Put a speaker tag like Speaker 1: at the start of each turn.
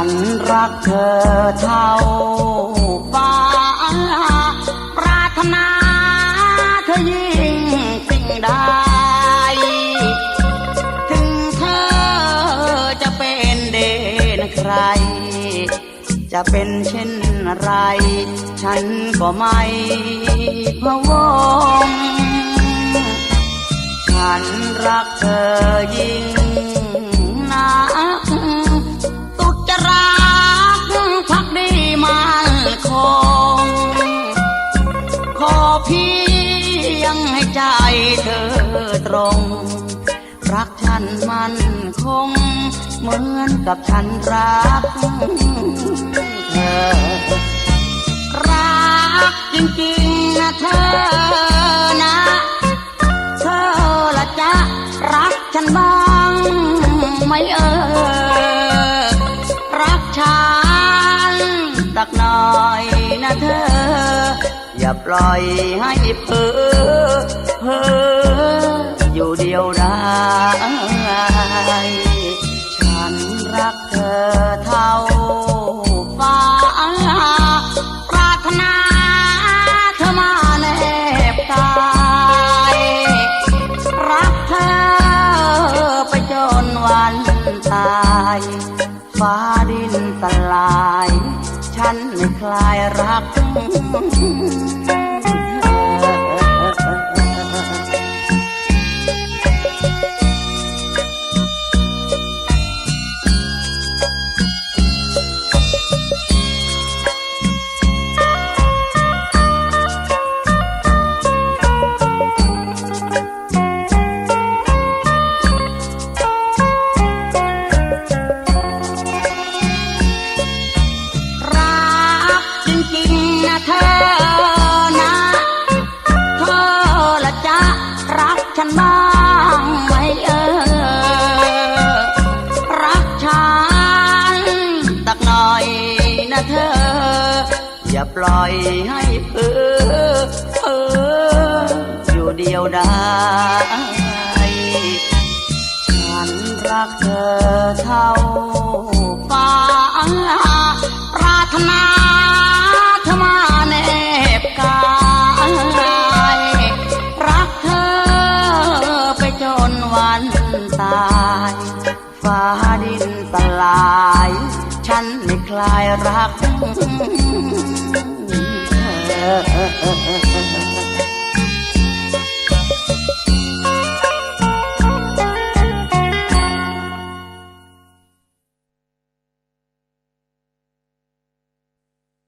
Speaker 1: ฉันรักเท่าฟ้าปรารถนาเธอยิ่งสิ่งใดถึงเธอจะเป็นเด่นใคร จะเป็นเช่นไร ฉันก็ไม่พะวง ฉันรักเธอยิ่ง ธอตรง รักฉันมันคง เหมือนกับฉันรักเธอ รักจริงๆนะเธอนะ เธอละจะรักฉันบ้างไหมเออ รักฉันสักหน่อยนะเธอ อย่าปล่อยให้เพ้อ เพ้ออยู่เดียวได้ฉันรักเธอเท่าฟ้าปรารถนาเธอมาแนบกายรักเธอไปจนวันตายฟ้าดินสลาย ฉันไม่คลายรัก เธอนะเธอละจะรักฉันบ้างไหมเออ รักฉันสักหน่อยนะเธอ อย่าปล่อยให้เพ้อเพ้ออยู่เดียวได้ ฉันรักเธอเท่าฟ้าาดินสลาย ฉันไม่คลายรักเธอ